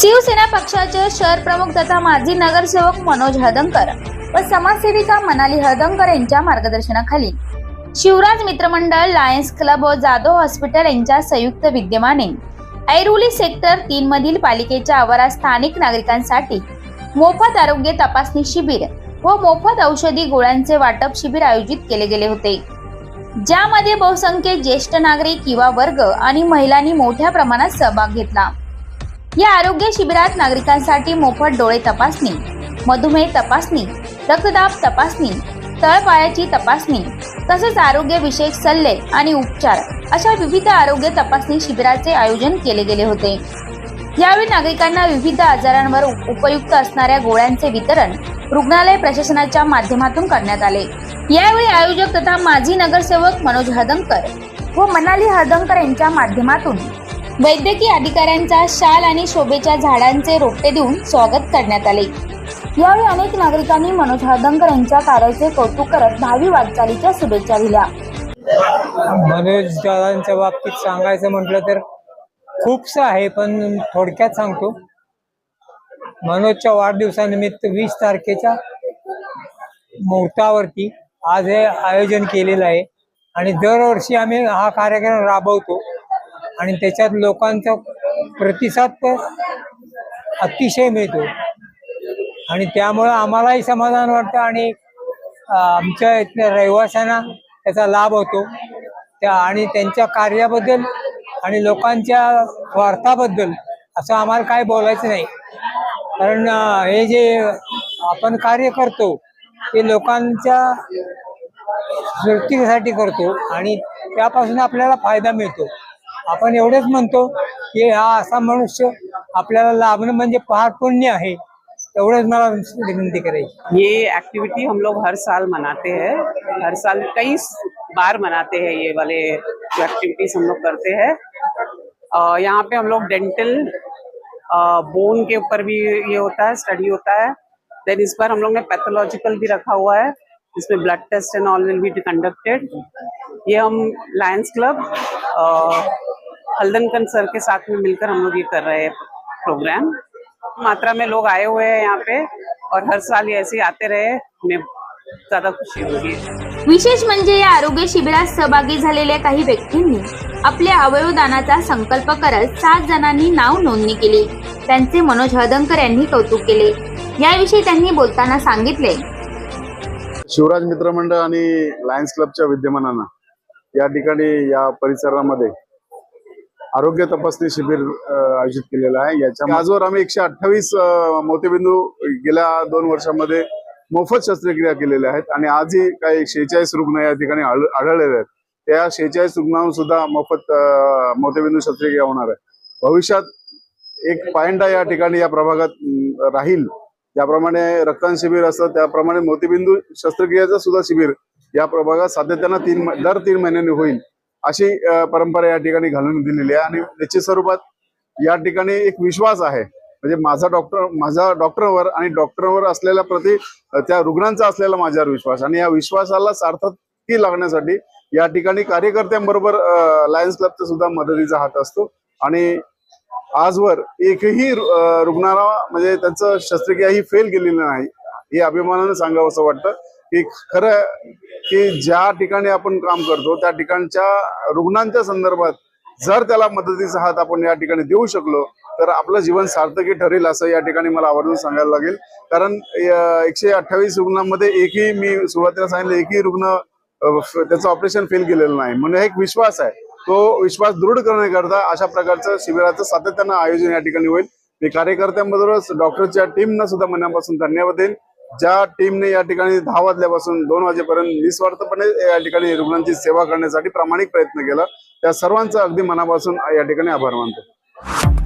शिवसेना पक्षाचे शहर प्रमुख तथा माजी नगरसेवक मनोज हदंकर व समाजसेविका मनाली हदंकर यांच्या मार्गदर्शनाखाली. शिवराज मित्रमंडळ लायन्स क्लब व जाधव हॉस्पिटल यांच्या संयुक्त विद्यमाने. ऐरोली सेक्टर तीन मधील पालिकेच्या आवारात स्थानिक नागरिकांसाठी मोफत आरोग्य तपासणी शिबिर व मोफत औषधी गोळ्यांचे वाटप शिबिर आयोजित केले गेले होते. ज्यामध्ये बहुसंख्य ज्येष्ठ नागरिक युवा वर्ग आणि महिलांनी मोठ्या प्रमाणात सहभाग घेतला. या आरोग्य शिबिरात नागरिकांसाठी मोफत डोळे तपासणी मधुमेह तपासणी रक्तदाब तपासणी तळपायाची तपासणी तसेच आरोग्य विषयक सल्ले आणि उपचार अशा विविध आरोग्य तपासणी शिबिराचे आयोजन केले गेले होते. यावेळी नागरिकांना विविध आजारांवर उपयुक्त असणाऱ्या गोळ्यांचे वितरण रुग्णालय प्रशासनाच्या माध्यमातून करण्यात आले. यावेळी आयोजक तथा माजी नगरसेवक मनोज हदंकर व मनाली हदंकर यांच्या माध्यमातून वैद्यकीय अधिकाऱ्यांचा शाल आणि शोभेच्या झाडांचे रोपटे देऊन स्वागत करण्यात आले. यावेळी अनेक नागरिकांनी मनोज हळदंकर यांच्या कार्याचे कौतुक करत भावी वाटचालीच्या शुभेच्छा दिल्या. मनोज दादांच्या बाबतीत सांगायचं म्हटलं तर खूपसं आहे पण थोडक्यात सांगतो. मनोजच्या वाढदिवसानिमित्त वीस तारखेच्या मुहूर्तावरती आज हे आयोजन केलेलं आहे. आणि दरवर्षी आम्ही हा कार्यक्रम राबवतो. आणि त्याच्यात लोकांचा प्रतिसाद तर अतिशय मिळतो. आणि त्यामुळं आम्हालाही समाधान वाटतं आणि आमच्या इथल्या रहिवाशांना त्याचा लाभ होतो. त्या आणि त्यांच्या कार्याबद्दल आणि लोकांच्या स्वार्थाबद्दल असं आम्हाला काय बोलायचं नाही. कारण हे जे आपण कार्य करतो ते लोकांच्या सुरक्षितेसाठी करतो आणि त्यापासून आपल्याला फायदा मिळतो. आपण एवढंच म्हणतो की हा मनुष्य आपल्याला लाभणं म्हणजे फार पुण्य मला विनंती ये एक्टिविटी हम लोग हर साल मनाते हैं. हर साल कई बार मनाते हैं ये वाले जो एक्टिविटीज़ हम लोग करते हैं. यहाँ पे हम लोग डेंटल बोन के ऊपर भी ये होता है स्टडी होता है. देन इस बार हम लोग ने पैथोलॉजिकल भी रखा हुआ है, जिसमें blood test and all will be conducted ये हम लायंस क्लब हल्दनकन सर के साथ में मिलकर हम लोग ये कर रहे हैं प्रोग्राम मात्रा में लोग आए हुए हैं यहाँ पे और हर साल ये ऐसे ही आते रहे हमें ज्यादा खुशी होगी। विशेष म्हणजे या आरोग्य शिबिरात सहभागी झालेल्या काही व्यक्तींनी आपल्या अवयवदानाचा संकल्प करत सात जणांनी नाव नोंदणी केली. त्यांचे मनोज हदंकर यांनी कौतुक केले. याविषयी त्यांनी बोलताना सांगितले. शिवराज मित्रमंडळ आणि लायन्स क्लबच्या विद्यमानानं या ठिकाणी या परिसरामध्ये आरोग्य तपासणी शिबिर आयोजित केलेलं आहे. याच्या आजवर आम्ही एकशे अठ्ठावीस मोतीबिंदू गेल्या दोन वर्षामध्ये मोफत शस्त्रक्रिया केलेल्या आहेत आणि आजही काही शेहेचाळीस रुग्ण या ठिकाणी आढळलेले आहेत. त्या शेहेचाळीस रुग्णांवर सुद्धा मोफत मोतीबिंदू शस्त्रक्रिया होणार आहे. भविष्यात एक पायंडा या ठिकाणी या प्रभागात राहील. ज्याप्रमाणे रक्तदान शिबिर असतं. त्याप्रमाणे मोतीबिंदू शस्त्रक्रियेचं सुद्धा शिबिर या प्रभागात सातत्यानं तीन दर तीन महिन्यांनी होईल. अशी परंपरा या ठिकाणी घालून दिलेली आहे. आणि निश्चित स्वरूपात या ठिकाणी एक विश्वास आहे. म्हणजे माझा डॉक्टर माझा डॉक्टरवर आणि डॉक्टरवर असलेल्या प्रति त्या रुग्णांचा असलेला माझ्यावर विश्वास. आणि या विश्वासाला सार्थकी लागण्यासाठी या ठिकाणी कार्यकर्त्यांबरोबर लायन्स क्लबचा सुद्धा मदतीचा हात असतो. आणि आजवर एकही रुग्णाला म्हणजे त्यांचं शस्त्रक्रिया ही फेल गेलेली नाही हे अभिमानानं सांगावं असं वाटतं. की खरं की ज्या ठिकाणी आपण काम करतो त्या ठिकाणच्या रुग्णांच्या संदर्भात जर त्याला मदतीचा हात आपण या ठिकाणी देऊ शकलो तर आपलं जीवन सार्थकी ठरेल असं या ठिकाणी मला आवर्जून सांगायला लागेल. कारण एकशे अठ्ठावीस रुग्णांमध्ये एकही मी सुरुवातीला सांगितलं एकही रुग्ण त्याचं ऑपरेशन फेल केलेलं नाही. म्हणजे एक विश्वास आहे. तो विश्वास दृढ करण्याकरता अशा प्रकारचं शिबिराचं सातत्यानं आयोजन या ठिकाणी होईल. मी कार्यकर्त्यांबरोबरच डॉक्टरच्या टीमना सुद्धा मनापासून धन्यवाद देईल ज्या टीमने या ठिकाणी दहा वाजल्यापासून दोन वाजेपर्यंत निस्वार्थपणे या ठिकाणी रुग्णांची सेवा करण्यासाठी प्रामाणिक प्रयत्न केला त्या सर्वांचा अगदी मनापासून या ठिकाणी आभार मानतो.